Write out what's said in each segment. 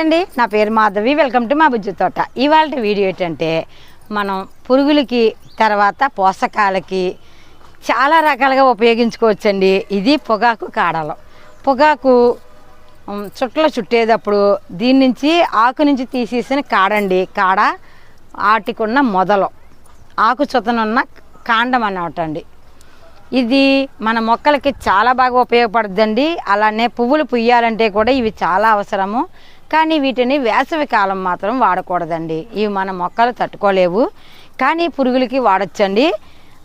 అండి నా పేరు మాధవి. వెల్కమ్ టు మా బుజ్జి తోట. ఇవాళ వీడియో ఏంటంటే మనం పురుగులకి తర్వాత పోషకాలకి చాలా రకాలుగా ఉపయోగించుకోవచ్చండి. ఇది పొగాకు కాడలు. పొగాకు ఉమ్, చుట్టలు చుట్టేటప్పుడు దీని నుంచి ఆకు నుంచి తీసేసిన కాడండి. కాడ వాటికున్న మొదలు. ఆకు చుతనున్న కాండం అన్నమాట అండి ఇది మన మొక్కలకి చాలా బాగా ఉపయోగపడుతుందండి అలానే పువ్వులు పుయ్యాలంటే కూడా ఇవి చాలా అవసరము. కానీ వీటిని వేసవి కాలం మాత్రం వాడకూడదండి. ఇవి మన మొక్కలు తట్టుకోలేవు. కానీ పురుగులకి వాడచ్చండి.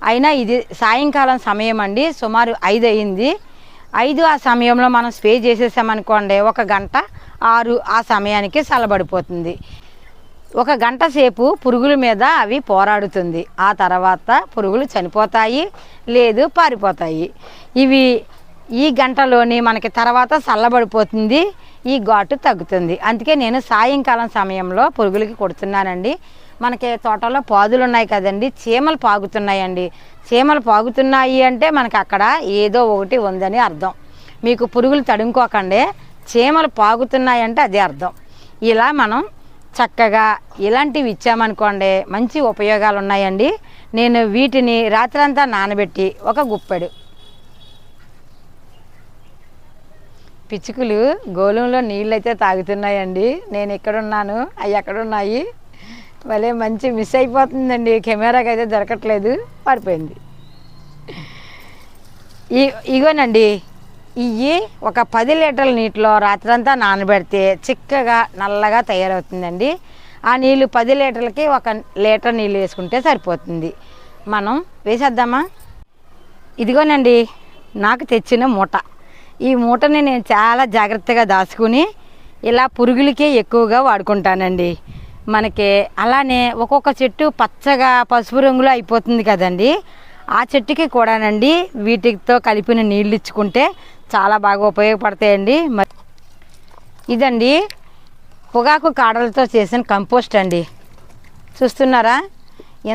అయినా ఇది సాయంకాలం సమయం అండి సుమారు ఐదు అయింది. ఐదు ఆ సమయంలో మనం స్ప్రే చేసేసామనుకోండి ఒక గంట ఆరు ఆ సమయానికి చల్లబడిపోతుంది ఒక గంట సేపు పురుగుల మీద అవి పోరాడుతుంది. ఆ తర్వాత పురుగులు చనిపోతాయి లేదు పారిపోతాయి. ఇవి ఈ గంటలోని మనకి తర్వాత చల్లబడిపోతుంది ఈ ఘాటు తగ్గుతుంది. అందుకే నేను సాయంకాలం సమయంలో పురుగులకి కొడుతున్నానండి. మనకి తోటలో పాదులు ఉన్నాయి కదండి చీమలు పాగుతున్నాయండి. చీమలు పాగుతున్నాయి అంటే మనకి అక్కడ ఏదో ఒకటి ఉందని అర్థం. మీకు పురుగులు తడుముకోకండి చీమలు పాగుతున్నాయంటే అదే అర్థం. ఇలా మనం చక్కగా ఇలాంటివి ఇచ్చామనుకోండి మంచి ఉపయోగాలు ఉన్నాయండి నేను వీటిని రాత్రంతా నానబెట్టి ఒక గుప్పెడు పిచ్చుకలు గోళంలో నీళ్ళు అయితే తాగుతున్నాయండి. నేను ఎక్కడున్నాను? అవి ఎక్కడున్నాయి? భలే మంచి మిస్ అయిపోతుందండి. కెమెరాకి అయితే దొరకట్లేదు. పడిపోయింది. ఈ ఇగోనండి. ఇవి ఒక పది లీటర్ల నీటిలో రాత్రంతా నానబెడితే చిక్కగా నల్లగా తయారవుతుందండి. ఆ నీళ్ళు పది లీటర్లకి ఒక లీటర్ నీళ్ళు వేసుకుంటే సరిపోతుంది. మనం వేసేద్దామా? ఇదిగోనండి. నాకు తెచ్చిన మూట. ఈ మూటని నేను చాలా జాగ్రత్తగా దాచుకుని ఇలా పురుగులకే ఎక్కువగా వాడుకుంటానండి. మనకి అలానే ఒక్కొక్క చెట్టు పచ్చగా పసుపు రంగులో అయిపోతుంది కదండి. ఆ చెట్టుకి కూడానండి వీటితో కలిపిన నీళ్ళు ఇచ్చుకుంటే చాలా బాగా ఉపయోగపడతాయండి. మరి ఇదండి పొగాకు కాడలతో చేసిన కంపోస్ట్ అండి. చూస్తున్నారా?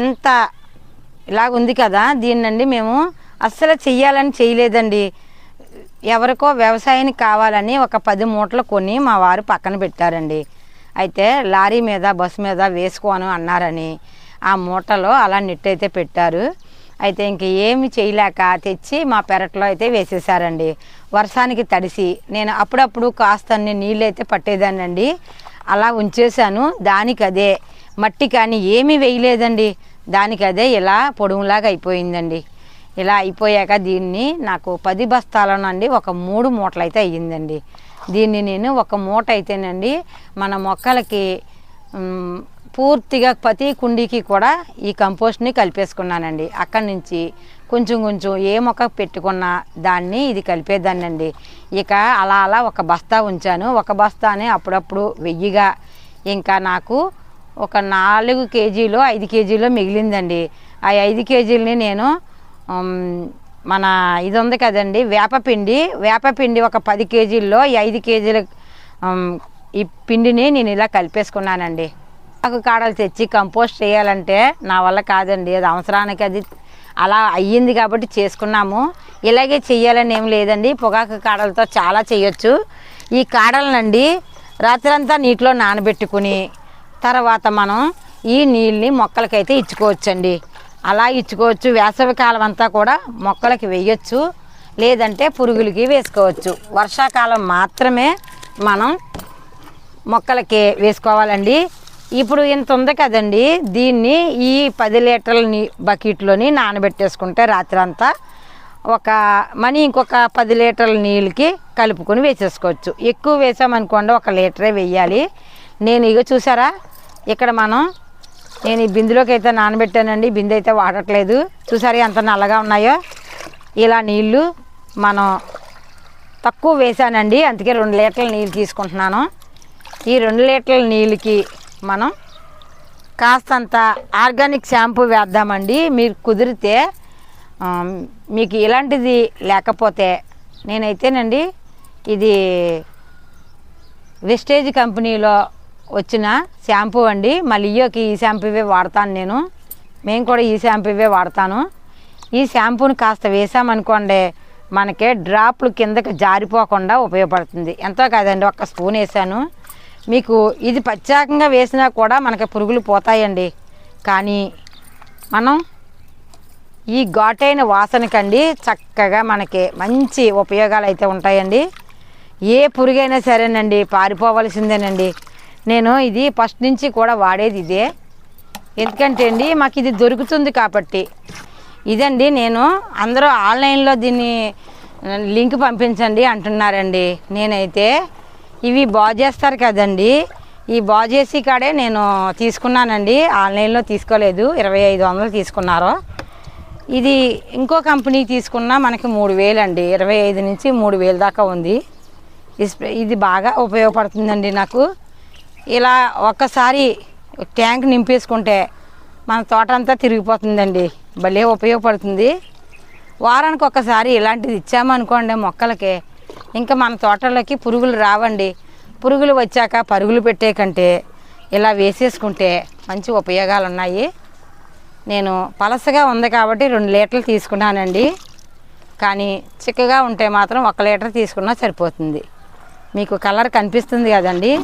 ఎంత ఇలాగుంది కదా. దీన్నండి మేము అస్సలు చెయ్యాలని చేయలేదండి ఎవరికో వ్యవసాయానికి కావాలని ఒక పది మూటలు కొని మా వారు పక్కన పెట్టారండి. అయితే లారీ మీద బస్సు మీద వేసుకోను అన్నారని ఆ మూటలో అలా నెట్టయితే పెట్టారు. అయితే ఇంక ఏమి చేయలేక తెచ్చి మా పెరట్లో అయితే వేసేసారండి. వర్షానికి తడిసి నేను అప్పుడప్పుడు కాస్త నీళ్ళు అయితే పట్టేదానండి అలా ఉంచేశాను. దానికి అదే మట్టి కానీ ఏమీ వేయలేదండి. దానికి అదే ఇలా పొడుములాగా అయిపోయిందండి. ఇలా అయిపోయాక దీన్ని నాకు పది బస్తాలనండి ఒక మూడు మూటలు అయితే అయ్యిందండి. దీన్ని నేను ఒక మూట అయితేనండి మన మొక్కలకి పూర్తిగా ప్రతి కుండీకి కూడా ఈ కంపోస్ట్ని కలిపేసుకున్నానండి. అక్కడి నుంచి కొంచెం కొంచెం ఏ మొక్క పెట్టుకున్నా దాన్ని ఇది కలిపేదాన్నండి. ఇక అలా అలా ఒక బస్తా ఉంచాను. ఒక బస్తానే అప్పుడప్పుడు వెయ్యిగా ఇంకా నాకు ఒక నాలుగు కేజీలు ఐదు కేజీలు మిగిలిందండి. ఆ ఐదు కేజీలని నేను మన ఇది ఉంది కదండి వేపపిండి. వేపపిండి ఒక పది కేజీల్లో ఐదు కేజీల ఈ పిండిని నేను ఇలా కలిపేసుకున్నానండి. నాకు కాడలు తెచ్చి కంపోస్ట్ చేయాలంటే నా వల్ల కాదండి అది అవసరానికి అది అలా అయ్యింది కాబట్టి చేసుకున్నాము. ఇలాగే చెయ్యాలని ఏం లేదండి పొగాకు కాడలతో చాలా చేయొచ్చు ఈ కాడలనండి రాత్రంతా నీటిలో నానబెట్టుకుని తర్వాత మనం ఈ నీళ్ళని మొక్కలకైతే ఇచ్చుకోవచ్చండి. అలా ఇచ్చుకోవచ్చు. వేసవి కాలం అంతా కూడా మొక్కలకి వేయచ్చు. లేదంటే పురుగులకి వేసుకోవచ్చు. వర్షాకాలం మాత్రమే మనం మొక్కలకి వేసుకోవాలండి. ఇప్పుడు ఇంత ఉంది కదండి. దీన్ని ఈ పది లీటర్ల నీ బకెట్లోని నానబెట్టేసుకుంటే రాత్రి అంతా ఒక మనీ ఇంకొక పది లీటర్ల నీళ్ళకి కలుపుకొని వేసేసుకోవచ్చు. ఎక్కువ వేసామనుకోండి ఒక లీటరే వేయాలి. నేను ఇక చూసారా? ఇక్కడ మనం నేను ఈ బిందులోకి అయితే నానబెట్టానండి. బిందె అయితే వాడట్లేదు. చూసారి ఎంత నల్లగా ఉన్నాయో? ఇలా నీళ్ళు మనం తక్కువ వేసానండి. అందుకే రెండు లీటర్ల నీళ్ళు తీసుకుంటున్నాను. ఈ రెండు లీటర్ల నీళ్ళకి మనం కాస్తంత ఆర్గానిక్ షాంపూ వేద్దామండి. మీరు కుదిరితే మీకు ఇలాంటిది లేకపోతే నేనైతేనండి ఇది వెస్టేజ్ కంపెనీలో వచ్చిన షాంపూ అండి. మళ్ళీ లియోకి ఈ షాంపూవే వాడతాను నేను. మేము కూడా ఈ షాంపూవే వాడతాను. ఈ షాంపూని కాస్త వేసామనుకోండి మనకి డ్రాప్లు కిందకి జారిపోకుండా ఉపయోగపడుతుంది. ఎంతో కాదండి ఒక్క స్పూన్ వేసాను. మీకు ఇది ప్రత్యేకంగా వేసినా కూడా మనకి పురుగులు పోతాయండి. కానీ మనం ఈ ఘాటైన వాసనకండి చక్కగా మనకి మంచి ఉపయోగాలు అయితే ఉంటాయండి. ఏ పురుగైనా సరేనండి పారిపోవలసిందేనండి. నేను ఇది ఫస్ట్ నుంచి కూడా వాడేది ఇదే. ఎందుకంటే అండి మాకు ఇది దొరుకుతుంది కాబట్టి. ఇదండి నేను అందరూ ఆన్లైన్లో దీన్ని లింక్ పంపించండి అంటున్నారండి నేనైతే. ఇవి బాగు చేస్తారు కదండి. ఈ బాగు చేసి కాడే నేను తీసుకున్నానండి. ఆన్లైన్లో తీసుకోలేదు. ఇరవై ఐదు వందలు తీసుకున్నారు. ఇది ఇంకో కంపెనీ తీసుకున్నా మనకి మూడు వేలండి ఇరవై ఐదు నుంచి మూడు వేలు దాకా ఉంది. ఇది బాగా ఉపయోగపడుతుందండి నాకు. ఇలా ఒక్కసారి ట్యాంక్ నింపేసుకుంటే మన తోట అంతా తిరిగిపోతుందండి. భలే ఉపయోగపడుతుంది. వారానికి ఒకసారి ఇలాంటిది ఇచ్చామనుకోండి మొక్కలకి ఇంకా మన తోటలోకి పురుగులు రావండి. పురుగులు వచ్చాక పరుగులు పెట్టే కంటే ఇలా వేసేసుకుంటే మంచి ఉపయోగాలు ఉన్నాయి నేను పలసగా ఉంది కాబట్టి రెండు లీటర్లు తీసుకున్నానండి. కానీ చిక్కగా ఉంటే మాత్రం ఒక లీటర్ తీసుకున్నా సరిపోతుంది. మీకు కలర్ కనిపిస్తుంది కదండి.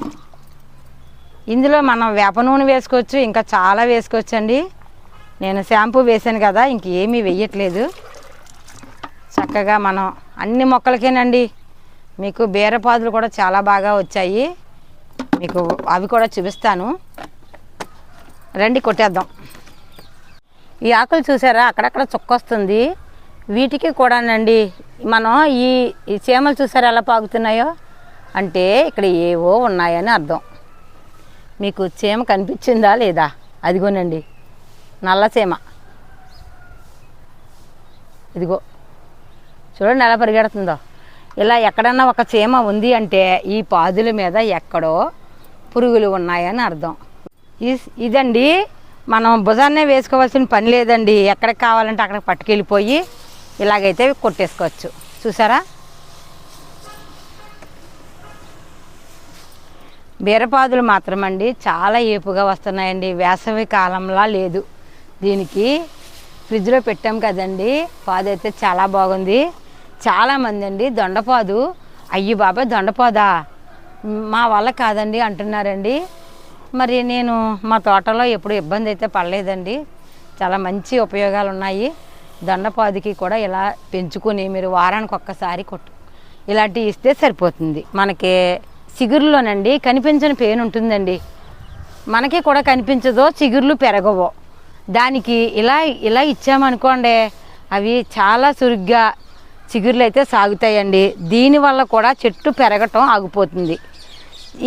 ఇందులో మనం వేప నూనె వేసుకోవచ్చు ఇంకా చాలా వేసుకోవచ్చు అండి నేను షాంపూ వేసాను కదా ఇంక ఏమీ చక్కగా మనం అన్ని మొక్కలకేనండి. మీకు బీరపాదులు కూడా చాలా బాగా వచ్చాయి. మీకు అవి కూడా చూపిస్తాను. రండి కొట్టేద్దాం. ఈ ఆకులు చూసారా? అక్కడక్కడ చుక్కొస్తుంది. వీటికి కూడానండి. మనం ఈ ఈ చీమలు చూసారా ఎలా పాగుతున్నాయో అంటే ఇక్కడ ఏవో ఉన్నాయని అర్థం. మీకు చీమ కనిపించిందా లేదా? అదిగోనండి. నల్ల చీమ. ఇదిగో. చూడండి ఎలా పరిగెడుతుందో. ఇలా ఎక్కడన్నా ఒక చీమ ఉంది అంటే ఈ పాదుల మీద ఎక్కడో పురుగులు ఉన్నాయని అర్థం. ఇదండి. మనం భుజాన్నే వేసుకోవాల్సిన పని లేదండి. ఎక్కడికి కావాలంటే అక్కడికి పట్టుకెళ్ళిపోయి ఇలాగైతే కొట్టేసుకోవచ్చు. చూసారా? బీరపాదులు మాత్రమండి చాలా ఏపుగా వస్తున్నాయండి. వేసవి కాలంలా లేదు. దీనికి ఫ్రిడ్జ్లో పెట్టాం కదండి. పాదు అయితే చాలా బాగుంది. చాలామంది అండి దొండపాదు. అయ్యి బాబాయ్! దొండపాదా? మా వల్ల కాదండి అంటున్నారండి. మరి నేను మా తోటలో ఎప్పుడు ఇబ్బంది అయితే పడలేదండి. చాలా మంచి ఉపయోగాలు ఉన్నాయి దొండపాదుకి కూడా ఇలా పెంచుకొని మీరు వారానికి ఒక్కసారి కొట్టు. ఇలాంటివి ఇస్తే సరిపోతుంది. మనకి చిగురులోనండి కనిపించని పెయిన్ ఉంటుందండి మనకి కూడా కనిపించదో చిగుర్లు పెరగవో. దానికి ఇలా ఇలా ఇచ్చామనుకోండి అవి చాలా చురుగ్గా చిగుర్లు అయితే సాగుతాయండి దీనివల్ల కూడా చెట్టు పెరగటం ఆగిపోతుంది.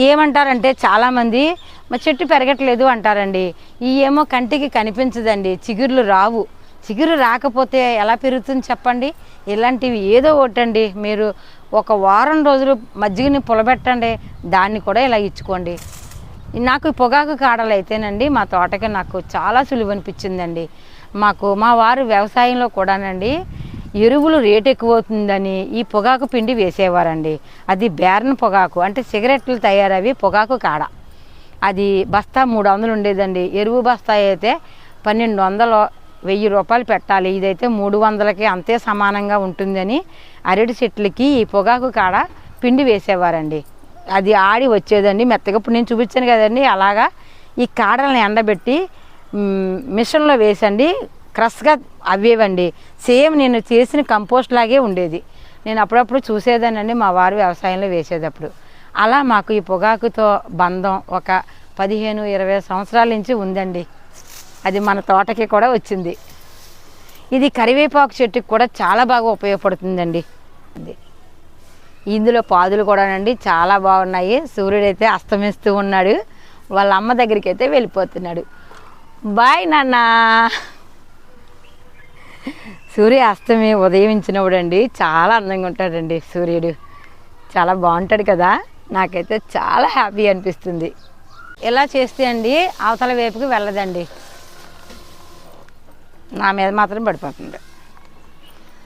ఏమంటారంటే చాలామంది మా చెట్టు పెరగట్లేదు అంటారండి. ఈ ఏమో కంటికి కనిపించదండి చిగుర్లు రావు. చిగురు రాకపోతే ఎలా పెరుగుతుంది చెప్పండి? ఇలాంటివి ఏదో ఒకటండి. మీరు ఒక వారం రోజులు మజ్జిగని పులబెట్టండి. దాన్ని కూడా ఇలా ఇచ్చుకోండి. నాకు పొగాకు కాడలు అయితేనండి మా తోటకి నాకు చాలా సులువు అనిపించిందండి. మాకు మా వారు వ్యవసాయంలో కూడానండి ఎరువులు రేట్ ఎక్కువ అవుతుందని ఈ పొగాకు పిండి వేసేవారండి. అది బేరన్ పొగాకు అంటే సిగరెట్లు తయారవి పొగాకు కాడ. అది బస్తా మూడు వందలు ఉండేదండి. ఎరువు బస్తా అయితే పన్నెండు వందలు వెయ్యి రూపాయలు పెట్టాలి. ఇదైతే మూడు వందలకి అంతే సమానంగా ఉంటుందని అరటి చెట్లకి ఈ పొగాకు కాడ పిండి వేసేవారండి. అది ఆడి వచ్చేదండి మెత్తగా. ఇప్పుడు నేను చూపించాను కదండి అలాగా ఈ కాడలను ఎండబెట్టి మిషన్లో వేసండి క్రష్గా అవ్వేవండి. సేమ్ నేను చేసిన కంపోస్ట్ లాగే ఉండేది. నేను అప్పుడప్పుడు చూసేదానండి మా వారు వ్యవసాయంలో వేసేటప్పుడు. అలా మాకు ఈ పొగాకుతో బంధం ఒక పదిహేను ఇరవై సంవత్సరాల నుంచి ఉందండి. అది మన తోటకి కూడా వచ్చింది. ఇది కరివేపాకు చెట్టుకి కూడా చాలా బాగా ఉపయోగపడుతుందండి. ఇందులో పాదులు కూడానండి చాలా బాగున్నాయి. సూర్యుడైతే అస్తమిస్తూ ఉన్నాడు. వాళ్ళ అమ్మ దగ్గరికి అయితే వెళ్ళిపోతున్నాడు. బాయ్ నాన్న. సూర్య అస్తమి ఉదయించినప్పుడు అండి చాలా అందంగా ఉంటాడండి సూర్యుడు. చాలా బాగుంటాడు కదా. నాకైతే చాలా హ్యాపీ అనిపిస్తుంది. ఇలా చేస్తే అండి అవతల వైపుకి వెళ్ళదండి. నా మీద మాత్రం పడిపోతుంది.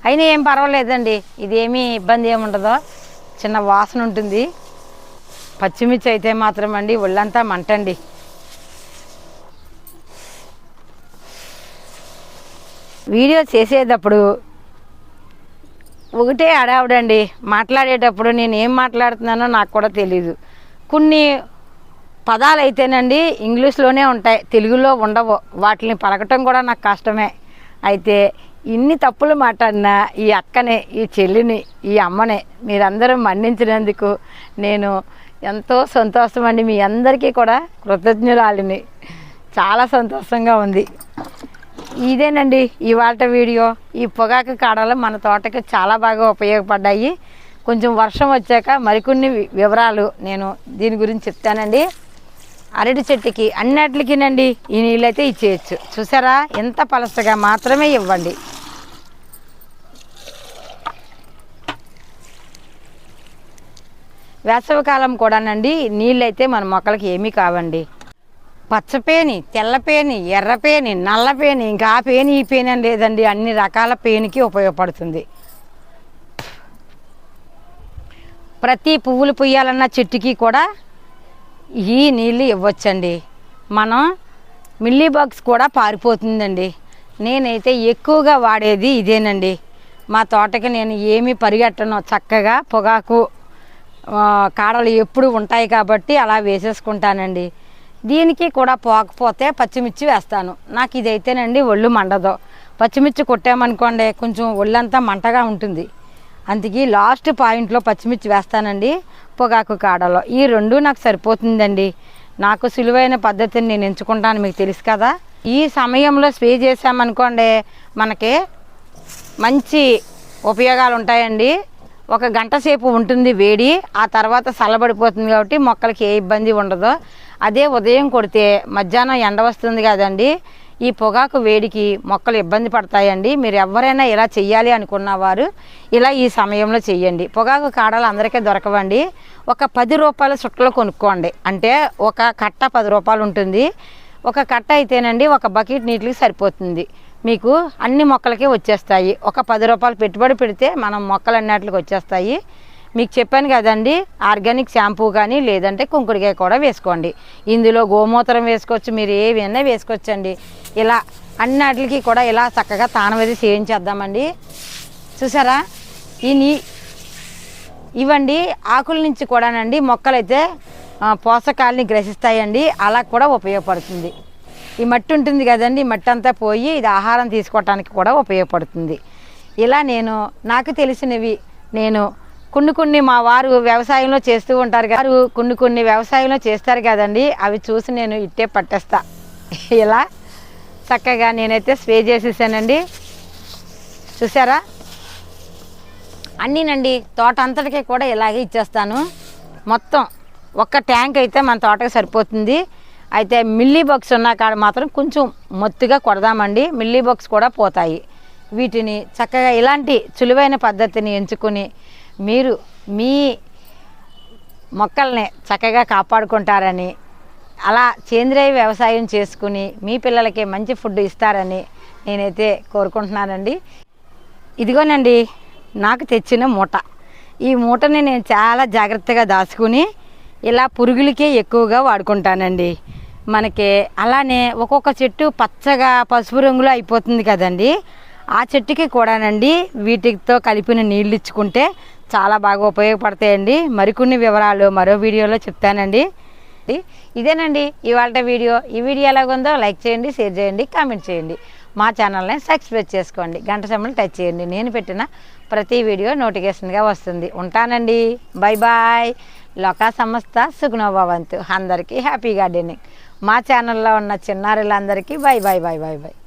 అయినా ఏం పర్వాలేదండి. ఇదేమీ ఇబ్బంది ఏముండదో. చిన్న వాసన ఉంటుంది. పచ్చిమిర్చి అయితే మాత్రం అండి ఒళ్ళంతా మంటండి. వీడియో చేసేటప్పుడు ఒకటే అడావుడండి మాట్లాడేటప్పుడు నేను ఏం మాట్లాడుతున్నానో నాకు కూడా తెలియదు కొన్ని పదాలు అయితేనండి ఇంగ్లీష్లోనే ఉంటాయి తెలుగులో ఉండవు. వాటిని పలకటం కూడా నాకు కష్టమే. అయితే ఇన్ని తప్పులు మాట్లాడిన ఈ అక్కని ఈ చెల్లిని ఈ అమ్మని మీరందరూ మన్నించినందుకు నేను ఎంతో సంతోషం అండి మీ అందరికీ కూడా కృతజ్ఞురాలిని. చాలా సంతోషంగా ఉంది. ఇదేనండి ఇవాళ వీడియో. ఈ పొగాకు కాడలు మన తోటకి చాలా బాగా ఉపయోగపడ్డాయి. కొంచెం వర్షం వచ్చాక మరికొన్ని వి- వివరాలు నేను దీని గురించి చెప్తానండి. అరటి చెట్టుకి అన్నిటికినండి ఈ నీళ్ళైతే ఇచ్చేయచ్చు. చూసారా? ఎంత పలసగా మాత్రమే ఇవ్వండి. వేసవికాలం కూడానండి నీళ్ళైతే మన మొక్కలకి ఏమీ కావండి. పచ్చపేని తెల్లపేని ఎర్రపేని నల్లపేని ఇంకా ఆ పేని ఈ పేని అని లేదండి అన్ని రకాల పేనికి ఉపయోగపడుతుంది. ప్రతి పువ్వులు పుయ్యాలన్న చెట్టుకి కూడా ఈ నీళ్ళు ఇవ్వచ్చండి. మనం మిల్లీ బాక్స్ కూడా పారిపోతుందండి. నేనైతే ఎక్కువగా వాడేది ఇదేనండి. మా తోటకి నేను ఏమీ పరిగెట్టను. చక్కగా పొగాకు కాడలు ఎప్పుడు ఉంటాయి కాబట్టి అలా వేసేసుకుంటానండి. దీనికి కూడా పోకపోతే పచ్చిమిర్చి వేస్తాను. నాకు ఇదైతేనండి ఒళ్ళు మండదు. పచ్చిమిర్చి కొట్టామనుకోండి కొంచెం ఒళ్ళంతా మంటగా ఉంటుంది. అందుకే లాస్ట్ పాయింట్లో పచ్చిమిర్చి వేస్తానండి పొగాకు కాడలో. ఈ రెండు నాకు సరిపోతుందండి. నాకు సులువైన పద్ధతిని నేను ఎంచుకుంటాను మీకు తెలుసు కదా. ఈ సమయంలో స్ప్రే చేసామనుకోండి మనకి మంచి ఉపయోగాలు ఉంటాయండి ఒక గంట సేపు ఉంటుంది వేడి ఆ తర్వాత చల్లబడిపోతుంది కాబట్టి మొక్కలకి ఏ ఇబ్బంది ఉండదు. అదే ఉదయం కొడితే మధ్యాహ్నం ఎండ వస్తుంది కదండి ఈ పొగాకు వేడికి మొక్కలు ఇబ్బంది పడతాయండి. మీరు ఎవరైనా ఇలా చెయ్యాలి అనుకున్నవారు ఇలా ఈ సమయంలో చెయ్యండి. పొగాకు కాడలు అందరికీ దొరకవండి. ఒక పది రూపాయల చుట్టలు కొనుక్కోండి. అంటే ఒక కట్ట పది రూపాయలు ఉంటుంది. ఒక కట్ట అయితేనండి ఒక బకెట్ నీటికి సరిపోతుంది. మీకు అన్ని మొక్కలకి వచ్చేస్తాయి. ఒక పది రూపాయలు పెట్టుబడి పెడితే మనం మొక్కలు అన్నిటికి వచ్చేస్తాయి. మీకు చెప్పాను కదండి ఆర్గానిక్ షాంపూ కానీ లేదంటే కుంకుడికాయ కూడా వేసుకోండి. ఇందులో గోమూత్రం వేసుకోవచ్చు మీరు ఏవైనా వేసుకోవచ్చండి. ఇలా అన్నిటికి కూడా ఇలా చక్కగా తానవది చేయించేద్దామండి చూసారా? ఈ నీ ఇవండి ఆకుల నుంచి కూడానండి మొక్కలైతే పోషకాలని గ్రహిస్తాయండి అలా కూడా ఉపయోగపడుతుంది. ఈ మట్టి ఉంటుంది కదండి మట్టి అంతా పోయి ఇది ఆహారం తీసుకోవటానికి కూడా ఉపయోగపడుతుంది. ఇలా నేను నాకు తెలిసినవి నేను కొన్ని కొన్ని మా వారు వ్యవసాయంలో చేస్తూ ఉంటారు గారు కొన్ని కొన్ని వ్యవసాయంలో చేస్తారు కదండి. అవి చూసి నేను ఇట్టే పట్టేస్తా. ఇలా చక్కగా నేనైతే స్ప్రే చేసేసానండి. చూసారా? అన్నీనండి తోట అంతటికి కూడా ఇలాగే ఇచ్చేస్తాను. మొత్తం ఒక్క ట్యాంక్ అయితే మన తోటకి సరిపోతుంది. అయితే మిల్లీ బాక్స్ ఉన్న కాడ మాత్రం కొంచెం మొత్తుగా కొడదామండి. మిల్లీ బాక్స్ కూడా పోతాయి. వీటిని చక్కగా ఇలాంటి చులువైన పద్ధతిని ఎంచుకొని మీరు మీ మొక్కల్ని చక్కగా కాపాడుకుంటారని అలా సేంద్రియ వ్యవసాయం చేసుకుని మీ పిల్లలకి మంచి ఫుడ్ ఇస్తారని నేనైతే కోరుకుంటున్నానండి. ఇదిగోనండి నాకు తెచ్చిన మూట. ఈ మూటని నేను చాలా జాగ్రత్తగా దాచుకుని ఇలా పురుగులకే ఎక్కువగా వాడుకుంటానండి. మనకి అలానే ఒక్కొక్క చెట్టు పచ్చగా పసుపు రంగులో అయిపోతుంది కదండి. ఆ చెట్టుకి కూడానండి వీటితో కలిపిన నీళ్ళు ఇచ్చుకుంటే చాలా బాగా ఉపయోగపడతాయండి. మరికొన్ని వివరాలు మరో వీడియోలో చెప్తానండి. ఇదేనండి ఇవాళ వీడియో. ఈ వీడియో ఎలాగుందో లైక్ చేయండి షేర్ చేయండి కామెంట్ చేయండి. మా ఛానల్ని సబ్స్క్రైబ్ చేసుకోండి. గంట సమయం టచ్ చేయండి. నేను పెట్టిన ప్రతి వీడియో నోటిఫికేషన్గా వస్తుంది. ఉంటానండి. బై బాయ్ లోకా సంస్థ సుగుణభవంతు అందరికీ హ్యాపీ గార్డెనింగ్. మా ఛానల్లో ఉన్న చిన్నారులందరికీ bye bye bye bye bye